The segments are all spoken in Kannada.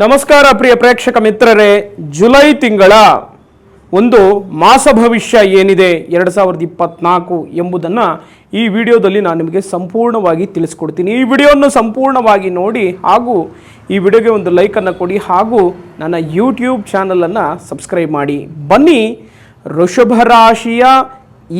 ನಮಸ್ಕಾರ ಪ್ರಿಯ ಪ್ರೇಕ್ಷಕ ಮಿತ್ರರೇ, ಜುಲೈ ತಿಂಗಳ ಒಂದು ಮಾಸ ಭವಿಷ್ಯ ಏನಿದೆ ಎರಡು ಸಾವಿರದ ಇಪ್ಪತ್ನಾಲ್ಕು ಎಂಬುದನ್ನು ಈ ವಿಡಿಯೋದಲ್ಲಿ ನಾನು ನಿಮಗೆ ಸಂಪೂರ್ಣವಾಗಿ ತಿಳಿಸ್ಕೊಡ್ತೀನಿ. ಈ ವಿಡಿಯೋವನ್ನು ಸಂಪೂರ್ಣವಾಗಿ ನೋಡಿ ಹಾಗೂ ಈ ವಿಡಿಯೋಗೆ ಒಂದು ಲೈಕನ್ನು ಕೊಡಿ ಹಾಗೂ ನನ್ನ ಯೂಟ್ಯೂಬ್ ಚಾನಲನ್ನು ಸಬ್ಸ್ಕ್ರೈಬ್ ಮಾಡಿ. ಬನ್ನಿ, ವೃಷಭ ರಾಶಿಯ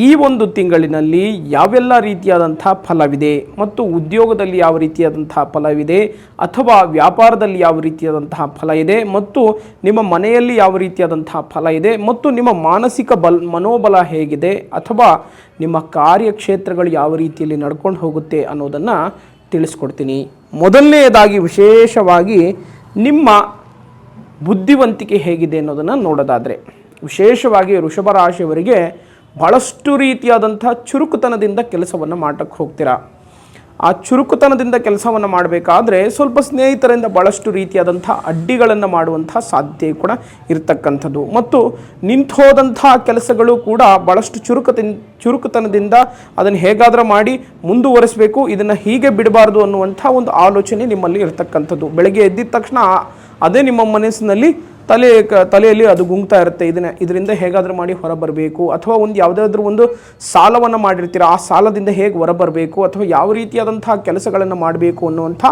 ಈ ಒಂದು ತಿಂಗಳಿನಲ್ಲಿ ಯಾವೆಲ್ಲ ರೀತಿಯಾದಂಥ ಫಲವಿದೆ ಮತ್ತು ಉದ್ಯೋಗದಲ್ಲಿ ಯಾವ ರೀತಿಯಾದಂತಹ ಫಲವಿದೆ ಅಥವಾ ವ್ಯಾಪಾರದಲ್ಲಿ ಯಾವ ರೀತಿಯಾದಂತಹ ಫಲ ಇದೆ ಮತ್ತು ನಿಮ್ಮ ಮನೆಯಲ್ಲಿ ಯಾವ ರೀತಿಯಾದಂತಹ ಫಲ ಇದೆ ಮತ್ತು ನಿಮ್ಮ ಮಾನಸಿಕ ಬಲ್, ಮನೋಬಲ ಹೇಗಿದೆ ಅಥವಾ ನಿಮ್ಮ ಕಾರ್ಯಕ್ಷೇತ್ರಗಳು ಯಾವ ರೀತಿಯಲ್ಲಿ ನಡ್ಕೊಂಡು ಹೋಗುತ್ತೆ ಅನ್ನೋದನ್ನು ತಿಳಿಸ್ಕೊಡ್ತೀನಿ. ಮೊದಲನೆಯದಾಗಿ ವಿಶೇಷವಾಗಿ ನಿಮ್ಮ ಬುದ್ಧಿವಂತಿಕೆ ಹೇಗಿದೆ ಅನ್ನೋದನ್ನು ನೋಡೋದಾದರೆ, ವಿಶೇಷವಾಗಿ ವೃಷಭ ರಾಶಿಯವರಿಗೆ ಭಾಳಷ್ಟು ರೀತಿಯಾದಂಥ ಚುರುಕುತನದಿಂದ ಕೆಲಸವನ್ನು ಮಾಡಕ್ಕೆ ಹೋಗ್ತೀರಾ? ಆ ಚುರುಕುತನದಿಂದ ಕೆಲಸವನ್ನು ಮಾಡಬೇಕಾದ್ರೆ ಸ್ವಲ್ಪ ಸ್ನೇಹಿತರಿಂದ ಭಾಳಷ್ಟು ರೀತಿಯಾದಂಥ ಅಡ್ಡಿಗಳನ್ನು ಮಾಡುವಂಥ ಸಾಧ್ಯತೆ ಕೂಡ ಇರತಕ್ಕಂಥದ್ದು. ಮತ್ತು ನಿಂತೋದಂಥ ಕೆಲಸಗಳು ಕೂಡ ಭಾಳಷ್ಟು ಚುರುಕತಿ ಚುರುಕುತನದಿಂದ ಅದನ್ನು ಹೇಗಾದರೂ ಮಾಡಿ ಮುಂದುವರಿಸಬೇಕು, ಇದನ್ನು ಹೀಗೆ ಬಿಡಬಾರ್ದು ಅನ್ನುವಂಥ ಒಂದು ಆಲೋಚನೆ ನಿಮ್ಮಲ್ಲಿ ಇರತಕ್ಕಂಥದ್ದು. ಬೆಳಗ್ಗೆ ಎದ್ದಿದ ತಕ್ಷಣ ಅದೇ ನಿಮ್ಮ ಮನಸ್ಸಿನಲ್ಲಿ ತಲೆ ತಲೆಯಲ್ಲಿ ಅದು ಗುಂಗ್ತಾ ಇರುತ್ತೆ. ಇದನ್ನ, ಇದರಿಂದ ಹೇಗಾದರೂ ಮಾಡಿ ಹೊರಬರಬೇಕು. ಅಥವಾ ಒಂದು ಯಾವುದಾದ್ರೂ ಒಂದು ಸಾಲವನ್ನು ಮಾಡಿರ್ತೀರ, ಆ ಸಾಲದಿಂದ ಹೇಗೆ ಹೊರಬರಬೇಕು, ಅಥವಾ ಯಾವ ರೀತಿಯಾದಂತಹ ಕೆಲಸಗಳನ್ನು ಮಾಡಬೇಕು ಅನ್ನುವಂಥ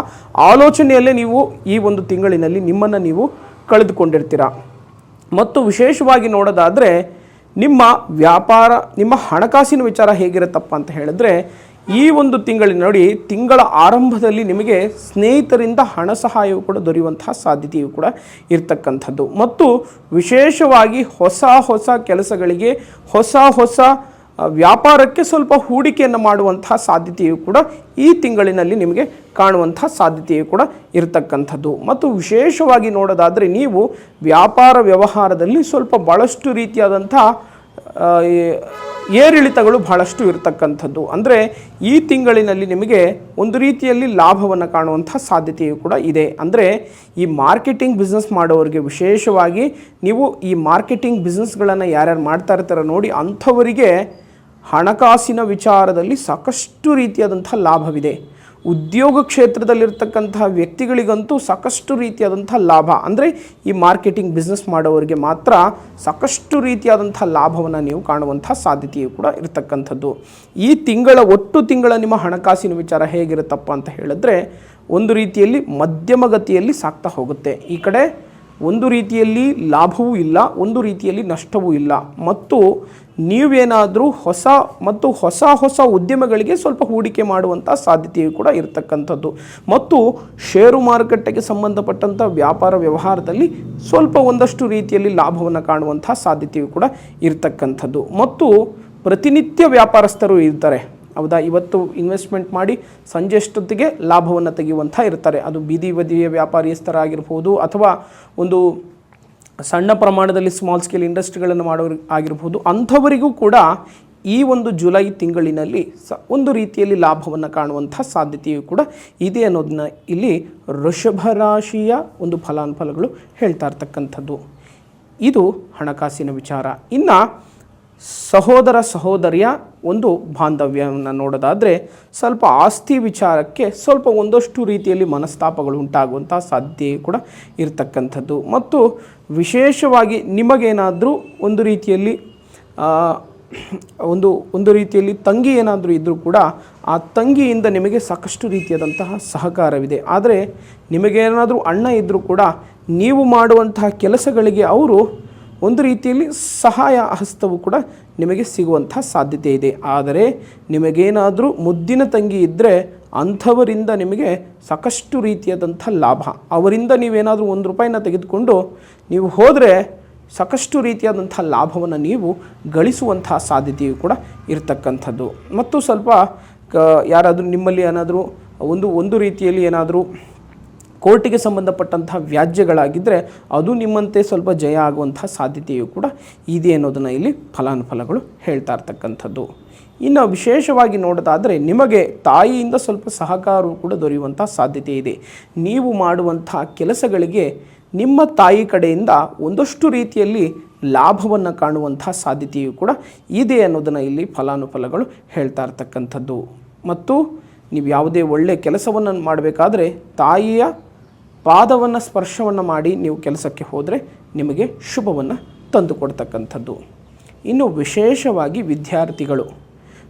ಆಲೋಚನೆಯಲ್ಲೇ ನೀವು ಈ ಒಂದು ತಿಂಗಳಿನಲ್ಲಿ ನಿಮ್ಮನ್ನು ನೀವು ಕಳೆದುಕೊಂಡಿರ್ತೀರ. ಮತ್ತು ವಿಶೇಷವಾಗಿ ನೋಡೋದಾದರೆ, ನಿಮ್ಮ ವ್ಯಾಪಾರ, ನಿಮ್ಮ ಹಣಕಾಸಿನ ವಿಚಾರ ಹೇಗಿರುತ್ತಪ್ಪ ಅಂತ ಹೇಳಿದ್ರೆ ಈ ಒಂದು ತಿಂಗಳಿನ ನೋಡಿ ತಿಂಗಳ ಆರಂಭದಲ್ಲಿ ನಿಮಗೆ ಸ್ನೇಹಿತರಿಂದ ಹಣ ಸಹಾಯವು ಕೂಡ ದೊರೆಯುವಂತಹ ಸಾಧ್ಯತೆಯು ಕೂಡ ಇರ್ತಕ್ಕಂಥದ್ದು. ಮತ್ತು ವಿಶೇಷವಾಗಿ ಹೊಸ ಹೊಸ ಕೆಲಸಗಳಿಗೆ, ಹೊಸ ಹೊಸ ವ್ಯಾಪಾರಕ್ಕೆ ಸ್ವಲ್ಪ ಹೂಡಿಕೆಯನ್ನು ಮಾಡುವಂತಹ ಸಾಧ್ಯತೆಯು ಕೂಡ ಈ ತಿಂಗಳಿನಲ್ಲಿ ನಿಮಗೆ ಕಾಣುವಂತಹ ಸಾಧ್ಯತೆಯು ಕೂಡ ಇರತಕ್ಕಂಥದ್ದು. ಮತ್ತು ವಿಶೇಷವಾಗಿ ನೋಡೋದಾದರೆ ನೀವು ವ್ಯಾಪಾರ ವ್ಯವಹಾರದಲ್ಲಿ ಸ್ವಲ್ಪ ಭಾಳಷ್ಟು ರೀತಿಯಾದಂಥ ಏರಿಳಿತಗಳು ಬಹಳಷ್ಟು ಇರತಕ್ಕಂಥದ್ದು. ಅಂದರೆ ಈ ತಿಂಗಳಿನಲ್ಲಿ ನಿಮಗೆ ಒಂದು ರೀತಿಯಲ್ಲಿ ಲಾಭವನ್ನು ಕಾಣುವಂಥ ಸಾಧ್ಯತೆಯು ಕೂಡ ಇದೆ. ಅಂದರೆ ಈ ಮಾರ್ಕೆಟಿಂಗ್ ಬಿಸ್ನೆಸ್ ಮಾಡೋರಿಗೆ ವಿಶೇಷವಾಗಿ ನೀವು ಈ ಮಾರ್ಕೆಟಿಂಗ್ ಬಿಸ್ನೆಸ್ಗಳನ್ನು ಯಾರ್ಯಾರು ಮಾಡ್ತಾ ಇರ್ತಾರೋ ನೋಡಿ ಅಂಥವರಿಗೆ ಹಣಕಾಸಿನ ವಿಚಾರದಲ್ಲಿ ಸಾಕಷ್ಟು ರೀತಿಯಾದಂಥ ಲಾಭವಿದೆ. ಉದ್ಯೋಗ ಕ್ಷೇತ್ರದಲ್ಲಿರ್ತಕ್ಕಂತಹ ವ್ಯಕ್ತಿಗಳಿಗಂತೂ ಸಾಕಷ್ಟು ರೀತಿಯಾದಂಥ ಲಾಭ. ಅಂದರೆ ಈ ಮಾರ್ಕೆಟಿಂಗ್ ಬಿಸ್ನೆಸ್ ಮಾಡೋವರಿಗೆ ಮಾತ್ರ ಸಾಕಷ್ಟು ರೀತಿಯಾದಂಥ ಲಾಭವನ್ನು ನೀವು ಕಾಣುವಂಥ ಸಾಧ್ಯತೆಯು ಕೂಡ ಇರತಕ್ಕಂಥದ್ದು. ಈ ತಿಂಗಳ ಒಟ್ಟು ತಿಂಗಳ ನಿಮ್ಮ ಹಣಕಾಸಿನ ವಿಚಾರ ಹೇಗಿರುತ್ತಪ್ಪ ಅಂತ ಹೇಳಿದ್ರೆ, ಒಂದು ರೀತಿಯಲ್ಲಿ ಮಧ್ಯಮಗತಿಯಲ್ಲಿ ಸಾಕ್ತಾ ಹೋಗುತ್ತೆ. ಈ ಕಡೆ ಒಂದು ರೀತಿಯಲ್ಲಿ ಲಾಭವೂ ಇಲ್ಲ, ಒಂದು ರೀತಿಯಲ್ಲಿ ನಷ್ಟವೂ ಇಲ್ಲ. ಮತ್ತು ನೀವೇನಾದರೂ ಹೊಸ ಮತ್ತು ಹೊಸ ಹೊಸ ಉದ್ಯಮಗಳಿಗೆ ಸ್ವಲ್ಪ ಹೂಡಿಕೆ ಮಾಡುವಂಥ ಸಾಧ್ಯತೆಯು ಕೂಡ ಇರತಕ್ಕಂಥದ್ದು. ಮತ್ತು ಷೇರು ಮಾರುಕಟ್ಟೆಗೆ ಸಂಬಂಧಪಟ್ಟಂಥ ವ್ಯಾಪಾರ ವ್ಯವಹಾರದಲ್ಲಿ ಸ್ವಲ್ಪ ಒಂದಷ್ಟು ರೀತಿಯಲ್ಲಿ ಲಾಭವನ್ನು ಕಾಣುವಂಥ ಸಾಧ್ಯತೆಯು ಕೂಡ ಇರತಕ್ಕಂಥದ್ದು. ಮತ್ತು ಪ್ರತಿನಿತ್ಯ ವ್ಯಾಪಾರಸ್ಥರು ಇರ್ತಾರೆ. ಹೌದಾ? ಇವತ್ತು ಇನ್ವೆಸ್ಟ್ಮೆಂಟ್ ಮಾಡಿ ಸಂಜೆ ಅಷ್ಟೊತ್ತಿಗೆ ಲಾಭವನ್ನು ತೆಗೆಯುವಂಥ ಇರ್ತಾರೆ. ಅದು ಬೀದಿ ಬದಿಯ ವ್ಯಾಪಾರಿಯಸ್ಥರಾಗಿರ್ಬೋದು ಅಥವಾ ಒಂದು ಸಣ್ಣ ಪ್ರಮಾಣದಲ್ಲಿ ಸ್ಮಾಲ್ ಸ್ಕೇಲ್ ಇಂಡಸ್ಟ್ರಿಗಳನ್ನು ಮಾಡೋರು ಆಗಿರಬಹುದು ಅಂಥವರಿಗೂ ಕೂಡ ಈ ಒಂದು ಜುಲೈ ತಿಂಗಳಿನಲ್ಲಿ ಸ ಒಂದು ರೀತಿಯಲ್ಲಿ ಲಾಭವನ್ನು ಕಾಣುವಂಥ ಸಾಧ್ಯತೆಯು ಕೂಡ ಇದೆ ಅನ್ನೋದನ್ನ ಇಲ್ಲಿ ವೃಷಭ ರಾಶಿಯ ಒಂದು ಫಲಾನುಫಲಗಳು ಹೇಳ್ತಾ ಇರ್ತಕ್ಕಂಥದ್ದು. ಇದು ಹಣಕಾಸಿನ ವಿಚಾರ. ಇನ್ನು ಸಹೋದರ ಸಹೋದರಿಯ ಒಂದು ಬಾಂಧವ್ಯವನ್ನು ನೋಡೋದಾದರೆ ಸ್ವಲ್ಪ ಆಸ್ತಿ ವಿಚಾರಕ್ಕೆ ಸ್ವಲ್ಪ ಒಂದಷ್ಟು ರೀತಿಯಲ್ಲಿ ಮನಸ್ತಾಪಗಳು ಉಂಟಾಗುವಂಥ ಸಾಧ್ಯತೆ ಕೂಡ ಇರತಕ್ಕಂಥದ್ದು. ಮತ್ತು ವಿಶೇಷವಾಗಿ ನಿಮಗೇನಾದರೂ ಒಂದು ರೀತಿಯಲ್ಲಿ ಒಂದು ಒಂದು ರೀತಿಯಲ್ಲಿ ತಂಗಿ ಏನಾದರೂ ಇದ್ದರೂ ಕೂಡ ಆ ತಂಗಿಯಿಂದ ನಿಮಗೆ ಸಾಕಷ್ಟು ರೀತಿಯಾದಂತಹ ಸಹಕಾರವಿದೆ. ಆದರೆ ನಿಮಗೇನಾದರೂ ಅಣ್ಣ ಇದ್ದರೂ ಕೂಡ ನೀವು ಮಾಡುವಂತಹ ಕೆಲಸಗಳಿಗೆ ಅವರು ಒಂದು ರೀತಿಯಲ್ಲಿ ಸಹಾಯ ಹಸ್ತವು ಕೂಡ ನಿಮಗೆ ಸಿಗುವಂಥ ಸಾಧ್ಯತೆ ಇದೆ. ಆದರೆ ನಿಮಗೇನಾದರೂ ಮುದ್ದಿನ ತಂಗಿ ಇದ್ದರೆ ಅಂಥವರಿಂದ ನಿಮಗೆ ಸಾಕಷ್ಟು ರೀತಿಯಾದಂಥ ಲಾಭ. ಅವರಿಂದ ನೀವೇನಾದರೂ ಒಂದು ರೂಪಾಯಿನ ತೆಗೆದುಕೊಂಡು ನೀವು ಹೋದರೆ ಸಾಕಷ್ಟು ರೀತಿಯಾದಂಥ ಲಾಭವನ್ನು ನೀವು ಗಳಿಸುವಂಥ ಸಾಧ್ಯತೆಯು ಕೂಡ ಇರತಕ್ಕಂಥದ್ದು. ಮತ್ತು ಸ್ವಲ್ಪ ಕ ಯಾರಾದರೂ ನಿಮ್ಮಲ್ಲಿ ಏನಾದರೂ ಒಂದು ಒಂದು ರೀತಿಯಲ್ಲಿ ಏನಾದರೂ ಕೋರ್ಟಿಗೆ ಸಂಬಂಧಪಟ್ಟಂತಹ ವ್ಯಾಜ್ಯಗಳಾಗಿದ್ದರೆ ಅದು ನಿಮ್ಮಂತೆ ಸ್ವಲ್ಪ ಜಯ ಆಗುವಂತಹ ಸಾಧ್ಯತೆಯೂ ಕೂಡ ಇದೆ ಅನ್ನೋದನ್ನು ಇಲ್ಲಿ ಫಲಾನುಫಲಗಳು ಹೇಳ್ತಾ ಇರ್ತಕ್ಕಂಥದ್ದು. ಇನ್ನು ವಿಶೇಷವಾಗಿ ನೋಡೋದಾದರೆ ನಿಮಗೆ ತಾಯಿಯಿಂದ ಸ್ವಲ್ಪ ಸಹಕಾರವು ಕೂಡ ದೊರೆಯುವಂಥ ಸಾಧ್ಯತೆ ಇದೆ. ನೀವು ಮಾಡುವಂಥ ಕೆಲಸಗಳಿಗೆ ನಿಮ್ಮ ತಾಯಿ ಕಡೆಯಿಂದ ಒಂದಷ್ಟು ರೀತಿಯಲ್ಲಿ ಲಾಭವನ್ನು ಕಾಣುವಂಥ ಸಾಧ್ಯತೆಯು ಕೂಡ ಇದೆ ಅನ್ನೋದನ್ನು ಇಲ್ಲಿ ಫಲಾನುಫಲಗಳು ಹೇಳ್ತಾ ಇರ್ತಕ್ಕಂಥದ್ದು. ಮತ್ತು ನೀವು ಯಾವುದೇ ಒಳ್ಳೆಯ ಕೆಲಸವನ್ನು ಮಾಡಬೇಕಾದ್ರೆ ತಾಯಿಯ ಪಾದವನ್ನು ಸ್ಪರ್ಶವನ್ನು ಮಾಡಿ ನೀವು ಕೆಲಸಕ್ಕೆ ಹೋದರೆ ನಿಮಗೆ ಶುಭವನ್ನು ತಂದುಕೊಡ್ತಕ್ಕಂಥದ್ದು. ಇನ್ನು ವಿಶೇಷವಾಗಿ ವಿದ್ಯಾರ್ಥಿಗಳು.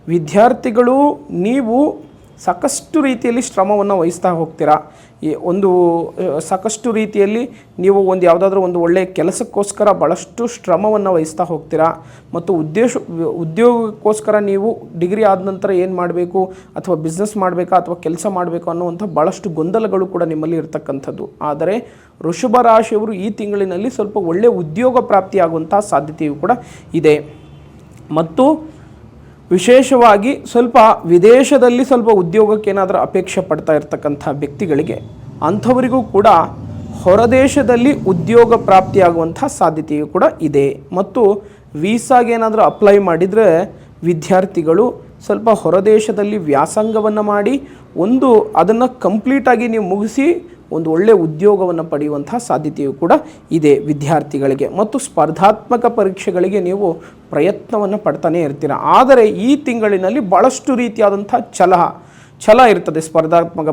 ವಿದ್ಯಾರ್ಥಿಗಳು ನೀವು ಸಾಕಷ್ಟು ರೀತಿಯಲ್ಲಿ ಶ್ರಮವನ್ನು ವಹಿಸ್ತಾ ಹೋಗ್ತೀರಾ? ಈ ಒಂದು ಸಾಕಷ್ಟು ರೀತಿಯಲ್ಲಿ ನೀವು ಒಂದು ಯಾವುದಾದ್ರೂ ಒಂದು ಒಳ್ಳೆಯ ಕೆಲಸಕ್ಕೋಸ್ಕರ ಭಾಳಷ್ಟು ಶ್ರಮವನ್ನು ವಹಿಸ್ತಾ ಹೋಗ್ತೀರಾ? ಮತ್ತು ಉದ್ದೇಶ, ಉದ್ಯೋಗಕ್ಕೋಸ್ಕರ ನೀವು ಡಿಗ್ರಿ ಆದ ನಂತರ ಏನು ಮಾಡಬೇಕು, ಅಥವಾ ಬಿಸ್ನೆಸ್ ಮಾಡಬೇಕಾ, ಅಥವಾ ಕೆಲಸ ಮಾಡಬೇಕು ಅನ್ನುವಂಥ ಭಾಳಷ್ಟು ಗೊಂದಲಗಳು ಕೂಡ ನಿಮ್ಮಲ್ಲಿ ಇರತಕ್ಕಂಥದ್ದು. ಆದರೆ ವೃಷಭ ರಾಶಿಯವರು ಈ ತಿಂಗಳಿನಲ್ಲಿ ಸ್ವಲ್ಪ ಒಳ್ಳೆಯ ಉದ್ಯೋಗ ಪ್ರಾಪ್ತಿಯಾಗುವಂಥ ಸಾಧ್ಯತೆಯೂ ಕೂಡ ಇದೆ. ಮತ್ತು ವಿಶೇಷವಾಗಿ ಸ್ವಲ್ಪ ವಿದೇಶದಲ್ಲಿ ಸ್ವಲ್ಪ ಉದ್ಯೋಗಕ್ಕೆ ಏನಾದರೂ ಅಪೇಕ್ಷೆ ಪಡ್ತಾ ಇರ್ತಕ್ಕಂಥ ವ್ಯಕ್ತಿಗಳಿಗೆ ಅಂಥವರಿಗೂ ಕೂಡ ಹೊರದೇಶದಲ್ಲಿ ಉದ್ಯೋಗ ಪ್ರಾಪ್ತಿಯಾಗುವಂಥ ಸಾಧ್ಯತೆಯು ಕೂಡ ಇದೆ. ಮತ್ತು ವೀಸಾಗೆ ಏನಾದರೂ ಅಪ್ಲೈ ಮಾಡಿದರೆ ವಿದ್ಯಾರ್ಥಿಗಳು ಸ್ವಲ್ಪ ಹೊರದೇಶದಲ್ಲಿ ವ್ಯಾಸಂಗವನ್ನು ಮಾಡಿ ಒಂದು ಅದನ್ನು ಕಂಪ್ಲೀಟಾಗಿ ನೀವು ಮುಗಿಸಿ ಒಂದು ಒಳ್ಳೆಯ ಉದ್ಯೋಗವನ್ನು ಪಡೆಯುವಂತಹ ಸಾಧ್ಯತೆಯೂ ಕೂಡ ಇದೆ ವಿದ್ಯಾರ್ಥಿಗಳಿಗೆ. ಮತ್ತು ಸ್ಪರ್ಧಾತ್ಮಕ ಪರೀಕ್ಷೆಗಳಿಗೆ ನೀವು ಪ್ರಯತ್ನವನ್ನು ಪಡ್ತಾನೆ ಇರ್ತೀರ. ಆದರೆ ಈ ತಿಂಗಳಿನಲ್ಲಿ ಭಾಳಷ್ಟು ರೀತಿಯಾದಂಥ ಛಲ ಛಲ ಇರ್ತದೆ. ಸ್ಪರ್ಧಾತ್ಮಕ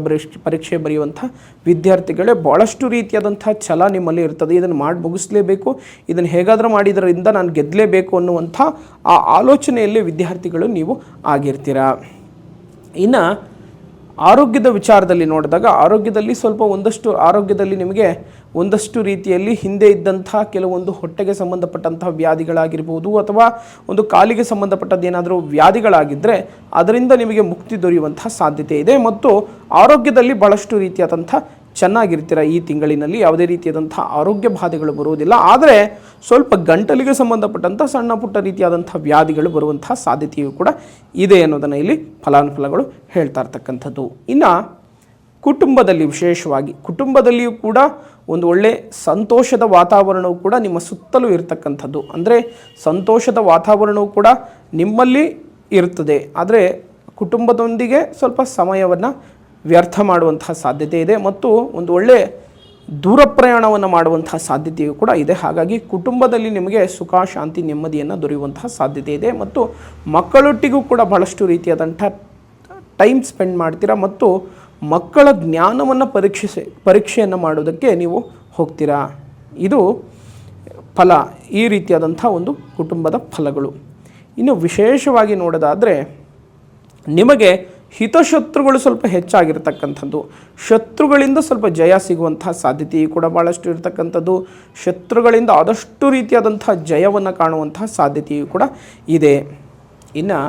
ಪರೀಕ್ಷೆ ಬರೆಯುವಂಥ ವಿದ್ಯಾರ್ಥಿಗಳೇ ಭಾಳಷ್ಟು ರೀತಿಯಾದಂಥ ಛಲ ನಿಮ್ಮಲ್ಲಿ ಇರ್ತದೆ. ಇದನ್ನು ಮಾಡಿ ಮುಗಿಸ್ಲೇಬೇಕು. ಇದನ್ನು ಹೇಗಾದರೂ ಮಾಡಿದ್ರಿಂದ ನಾನು ಗೆದ್ದಲೇಬೇಕು ಅನ್ನುವಂಥ ಆ ಆಲೋಚನೆಯಲ್ಲಿ ವಿದ್ಯಾರ್ಥಿಗಳು ನೀವು ಆಗಿರ್ತೀರ. ಇನ್ನು ಆರೋಗ್ಯದ ವಿಚಾರದಲ್ಲಿ ನೋಡಿದಾಗ ಆರೋಗ್ಯದಲ್ಲಿ ಸ್ವಲ್ಪ ಒಂದಷ್ಟು, ಆರೋಗ್ಯದಲ್ಲಿ ನಿಮಗೆ ಒಂದಷ್ಟು ರೀತಿಯಲ್ಲಿ ಹಿಂದೆ ಇದ್ದಂಥ ಕೆಲವೊಂದು ಹೊಟ್ಟೆಗೆ ಸಂಬಂಧಪಟ್ಟಂತಹ ವ್ಯಾಧಿಗಳಾಗಿರ್ಬೋದು ಅಥವಾ ಒಂದು ಕಾಲಿಗೆ ಸಂಬಂಧಪಟ್ಟದ್ದೇನಾದರೂ ವ್ಯಾಧಿಗಳಾಗಿದ್ದರೆ ಅದರಿಂದ ನಿಮಗೆ ಮುಕ್ತಿ ದೊರೆಯುವಂತಹ ಸಾಧ್ಯತೆ ಇದೆ. ಮತ್ತು ಆರೋಗ್ಯದಲ್ಲಿ ಬಹಳಷ್ಟು ರೀತಿಯಾದಂಥ ಚೆನ್ನಾಗಿರ್ತೀರ ಈ ತಿಂಗಳಿನಲ್ಲಿ? ಯಾವುದೇ ರೀತಿಯಾದಂಥ ಆರೋಗ್ಯ ಬಾಧೆಗಳು ಬರುವುದಿಲ್ಲ. ಆದರೆ ಸ್ವಲ್ಪ ಗಂಟಲಿಗೆ ಸಂಬಂಧಪಟ್ಟಂಥ ಸಣ್ಣ ಪುಟ್ಟ ರೀತಿಯಾದಂಥ ವ್ಯಾಧಿಗಳು ಬರುವಂತಹ ಸಾಧ್ಯತೆಯೂ ಕೂಡ ಇದೆ ಅನ್ನೋದನ್ನು ಇಲ್ಲಿ ಫಲಾನುಫಲಗಳು ಹೇಳ್ತಾ ಇರ್ತಕ್ಕಂಥದ್ದು. ಇನ್ನು ಕುಟುಂಬದಲ್ಲಿ ವಿಶೇಷವಾಗಿ, ಕುಟುಂಬದಲ್ಲಿಯೂ ಕೂಡ ಒಂದು ಒಳ್ಳೆ ಸಂತೋಷದ ವಾತಾವರಣವು ಕೂಡ ನಿಮ್ಮ ಸುತ್ತಲೂ ಇರತಕ್ಕಂಥದ್ದು. ಅಂದರೆ ಸಂತೋಷದ ವಾತಾವರಣವು ಕೂಡ ನಿಮ್ಮಲ್ಲಿ ಇರ್ತದೆ. ಆದರೆ ಕುಟುಂಬದೊಂದಿಗೆ ಸ್ವಲ್ಪ ಸಮಯವನ್ನು ವ್ಯರ್ಥ ಮಾಡುವಂತಹ ಸಾಧ್ಯತೆ ಇದೆ ಮತ್ತು ಒಂದು ಒಳ್ಳೆ ದೂರ ಪ್ರಯಾಣವನ್ನು ಮಾಡುವಂತಹ ಸಾಧ್ಯತೆಯೂ ಕೂಡ ಇದೆ. ಹಾಗಾಗಿ ಕುಟುಂಬದಲ್ಲಿ ನಿಮಗೆ ಸುಖ, ಶಾಂತಿ, ನೆಮ್ಮದಿಯನ್ನು ದೊರೆಯುವಂತಹ ಸಾಧ್ಯತೆ ಇದೆ ಮತ್ತು ಮಕ್ಕಳೊಟ್ಟಿಗೂ ಕೂಡ ಬಹಳಷ್ಟು ರೀತಿಯಾದಂಥ ಟೈಮ್ ಸ್ಪೆಂಡ್ ಮಾಡ್ತೀರಾ ಮತ್ತು ಮಕ್ಕಳ ಜ್ಞಾನವನ್ನು ಪರೀಕ್ಷಿಸಿ, ಪರೀಕ್ಷೆಯನ್ನು ಮಾಡೋದಕ್ಕೆ ನೀವು ಹೋಗ್ತೀರಾ? ಇದು ಫಲ, ಈ ರೀತಿಯಾದಂಥ ಒಂದು ಕುಟುಂಬದ ಫಲಗಳು. ಇನ್ನು ವಿಶೇಷವಾಗಿ ನೋಡೋದಾದರೆ ನಿಮಗೆ ಹಿತಶತ್ರುಗಳು ಸ್ವಲ್ಪ ಹೆಚ್ಚಾಗಿರ್ತಕ್ಕಂಥದ್ದು. ಶತ್ರುಗಳಿಂದ ಸ್ವಲ್ಪ ಜಯ ಸಿಗುವಂತಹ ಸಾಧ್ಯತೆಯು ಕೂಡ ಭಾಳಷ್ಟು ಇರತಕ್ಕಂಥದ್ದು. ಶತ್ರುಗಳಿಂದ ಆದಷ್ಟು ರೀತಿಯಾದಂಥ ಜಯವನ್ನು ಕಾಣುವಂತಹ ಸಾಧ್ಯತೆಯು ಕೂಡ ಇದೆ. ಇನ್ನು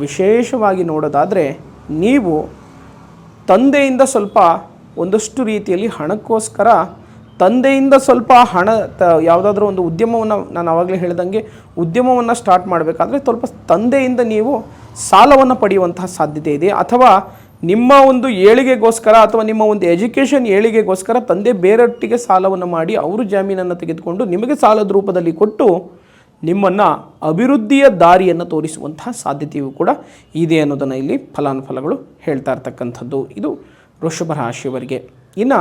ವಿಶೇಷವಾಗಿ ನೋಡೋದಾದರೆ, ನೀವು ತಂದೆಯಿಂದ ಸ್ವಲ್ಪ ಒಂದಷ್ಟು ರೀತಿಯಲ್ಲಿ ಹಣಕ್ಕೋಸ್ಕರ ತಂದೆಯಿಂದ ಸ್ವಲ್ಪ ಹಣ ತ ಯಾವುದಾದ್ರೂ ಒಂದು ಉದ್ಯಮವನ್ನು, ನಾನು ಆವಾಗಲೇ ಹೇಳ್ದಂಗೆ ಉದ್ಯಮವನ್ನು ಸ್ಟಾರ್ಟ್ ಮಾಡಬೇಕಾದ್ರೆ ಸ್ವಲ್ಪ ತಂದೆಯಿಂದ ನೀವು ಸಾಲವನ್ನು ಪಡೆಯುವಂತಹ ಸಾಧ್ಯತೆ ಇದೆ. ಅಥವಾ ನಿಮ್ಮ ಒಂದು ಏಳಿಗೆಗೋಸ್ಕರ ಅಥವಾ ನಿಮ್ಮ ಒಂದು ಎಜುಕೇಷನ್ ಏಳಿಗೆಗೋಸ್ಕರ ತಂದೆ ಬೇರೊಟ್ಟಿಗೆ ಸಾಲವನ್ನು ಮಾಡಿ ಅವರು ಜಾಮೀನನ್ನು ತೆಗೆದುಕೊಂಡು ನಿಮಗೆ ಸಾಲದ ರೂಪದಲ್ಲಿ ಕೊಟ್ಟು ನಿಮ್ಮನ್ನು ಅಭಿವೃದ್ಧಿಯ ದಾರಿಯನ್ನು ತೋರಿಸುವಂತಹ ಸಾಧ್ಯತೆಯೂ ಕೂಡ ಇದೆ ಅನ್ನೋದನ್ನು ಇಲ್ಲಿ ಫಲಾನುಫಲಗಳು ಹೇಳ್ತಾ ಇರ್ತಕ್ಕಂಥದ್ದು. ಇದು ವೃಷಭ ರಾಶಿಯವರಿಗೆ. ಇನ್ನು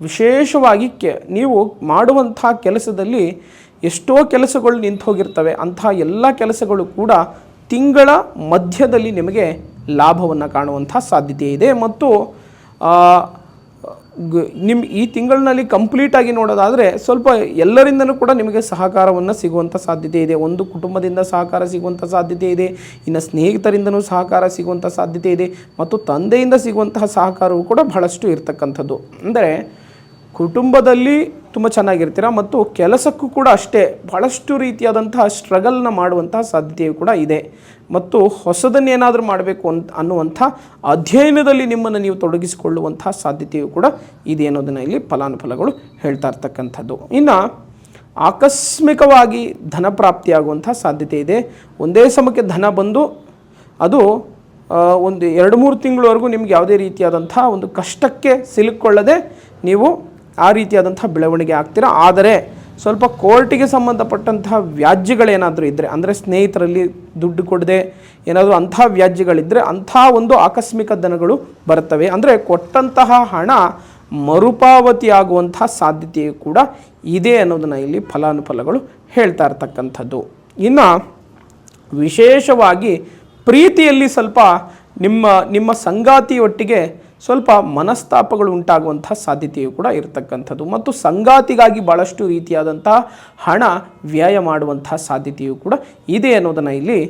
ವಿಶೇಷವಾಗಿ ಕೆ, ನೀವು ಮಾಡುವಂಥ ಕೆಲಸದಲ್ಲಿ ಎಷ್ಟೋ ಕೆಲಸಗಳು ನಿಂತು ಹೋಗಿರ್ತವೆ ಅಂಥ ಎಲ್ಲ ಕೆಲಸಗಳು ಕೂಡ ತಿಂಗಳ ಮಧ್ಯದಲ್ಲಿ ನಿಮಗೆ ಲಾಭವನ್ನು ಕಾಣುವಂಥ ಸಾಧ್ಯತೆ ಇದೆ. ಮತ್ತು ನಿಮ್ಮ ಈ ತಿಂಗಳಿನಲ್ಲಿ ಕಂಪ್ಲೀಟಾಗಿ ನೋಡೋದಾದರೆ ಸ್ವಲ್ಪ ಎಲ್ಲರಿಂದಲೂ ಕೂಡ ನಿಮಗೆ ಸಹಕಾರವನ್ನು ಸಿಗುವಂಥ ಸಾಧ್ಯತೆ ಇದೆ. ಒಂದು ಕುಟುಂಬದಿಂದ ಸಹಕಾರ ಸಿಗುವಂಥ ಸಾಧ್ಯತೆ ಇದೆ. ಇನ್ನು ಸ್ನೇಹಿತರಿಂದನೂ ಸಹಕಾರ ಸಿಗುವಂಥ ಸಾಧ್ಯತೆ ಇದೆ. ಮತ್ತು ತಂದೆಯಿಂದ ಸಿಗುವಂತಹ ಸಹಕಾರವು ಕೂಡ ಬಹಳಷ್ಟು ಇರತಕ್ಕಂಥದ್ದು. ಅಂದರೆ ಕುಟುಂಬದಲ್ಲಿ ತುಂಬ ಚೆನ್ನಾಗಿರ್ತೀರ? ಮತ್ತು ಕೆಲಸಕ್ಕೂ ಕೂಡ ಅಷ್ಟೇ ಬಹಳಷ್ಟು ರೀತಿಯಾದಂತಹ ಸ್ಟ್ರಗಲ್ನ ಮಾಡುವಂತಹ ಸಾಧ್ಯತೆಯು ಕೂಡ ಇದೆ. ಮತ್ತು ಹೊಸದನ್ನೇನಾದರೂ ಮಾಡಬೇಕು ಅಂತ ಅನ್ನುವಂಥ ಅಧ್ಯಯನದಲ್ಲಿ ನಿಮ್ಮನ್ನು ನೀವು ತೊಡಗಿಸಿಕೊಳ್ಳುವಂತಹ ಸಾಧ್ಯತೆಯು ಕೂಡ ಇದೆ ಅನ್ನೋದನ್ನು ಇಲ್ಲಿ ಫಲಾನುಫಲಗಳು ಹೇಳ್ತಾ ಇರ್ತಕ್ಕಂಥದ್ದು. ಇನ್ನು ಆಕಸ್ಮಿಕವಾಗಿ ಧನ ಪ್ರಾಪ್ತಿಯಾಗುವಂಥ ಸಾಧ್ಯತೆ ಇದೆ. ಒಂದೇ ಸಮಕ್ಕೆ ಧನ ಬಂದು ಅದು ಒಂದು ಎರಡು ಮೂರು ತಿಂಗಳವರೆಗೂ ನಿಮ್ಗೆ ಯಾವುದೇ ರೀತಿಯಾದಂಥ ಒಂದು ಕಷ್ಟಕ್ಕೆ ಸಿಲುಕೊಳ್ಳದೆ ನೀವು ಆ ರೀತಿಯಾದಂಥ ಬೆಳವಣಿಗೆ ಆಗ್ತೀರಾ? ಆದರೆ ಸ್ವಲ್ಪ ಕೋರ್ಟಿಗೆ ಸಂಬಂಧಪಟ್ಟಂತಹ ವ್ಯಾಜ್ಯಗಳೇನಾದರೂ ಇದ್ದರೆ ಅಂದರೆ ಸ್ನೇಹಿತರಲ್ಲಿ ದುಡ್ಡು ಕೊಡದೆ ಏನಾದರೂ ಅಂಥ ವ್ಯಾಜ್ಯಗಳಿದ್ದರೆ ಅಂಥ ಒಂದು ಆಕಸ್ಮಿಕ ದನಗಳು ಬರ್ತವೆ ಅಂದರೆ ಕೊಟ್ಟಂತಹ ಹಣ ಮರುಪಾವತಿ ಸಾಧ್ಯತೆಯು ಕೂಡ ಇದೆ ಅನ್ನೋದನ್ನು ಇಲ್ಲಿ ಫಲಾನುಫಲಗಳು ಹೇಳ್ತಾ ಇರ್ತಕ್ಕಂಥದ್ದು. ಇನ್ನು ವಿಶೇಷವಾಗಿ ಪ್ರೀತಿಯಲ್ಲಿ ಸ್ವಲ್ಪ ನಿಮ್ಮ ನಿಮ್ಮ ಸಂಗಾತಿಯೊಟ್ಟಿಗೆ ಸ್ವಲ್ಪ ಮನಸ್ತಾಪಗಳು ಉಂಟಾಗುವಂಥ ಸಾಧ್ಯತೆಯು ಕೂಡ ಇರತಕ್ಕಂಥದ್ದು. ಮತ್ತು ಸಂಗಾತಿಗಾಗಿ ಭಾಳಷ್ಟು ರೀತಿಯಾದಂತಹ ಹಣ ವ್ಯಯ ಮಾಡುವಂತಹ ಸಾಧ್ಯತೆಯು ಕೂಡ ಇದೆ ಅನ್ನೋದನ್ನು ಇಲ್ಲಿ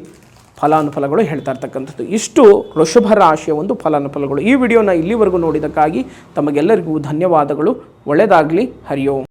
ಫಲಾನುಫಲಗಳು ಹೇಳ್ತಾ ಇರ್ತಕ್ಕಂಥದ್ದು. ಇಷ್ಟು ವೃಷಭ ರಾಶಿಯ ಒಂದು ಫಲಾನುಫಲಗಳು. ಈ ವಿಡಿಯೋನ ಇಲ್ಲಿವರೆಗೂ ನೋಡಿದಕ್ಕಾಗಿ ತಮಗೆಲ್ಲರಿಗೂ ಧನ್ಯವಾದಗಳು. ಒಳ್ಳೆಯದಾಗಲಿ ಹರಿಯೋಂ.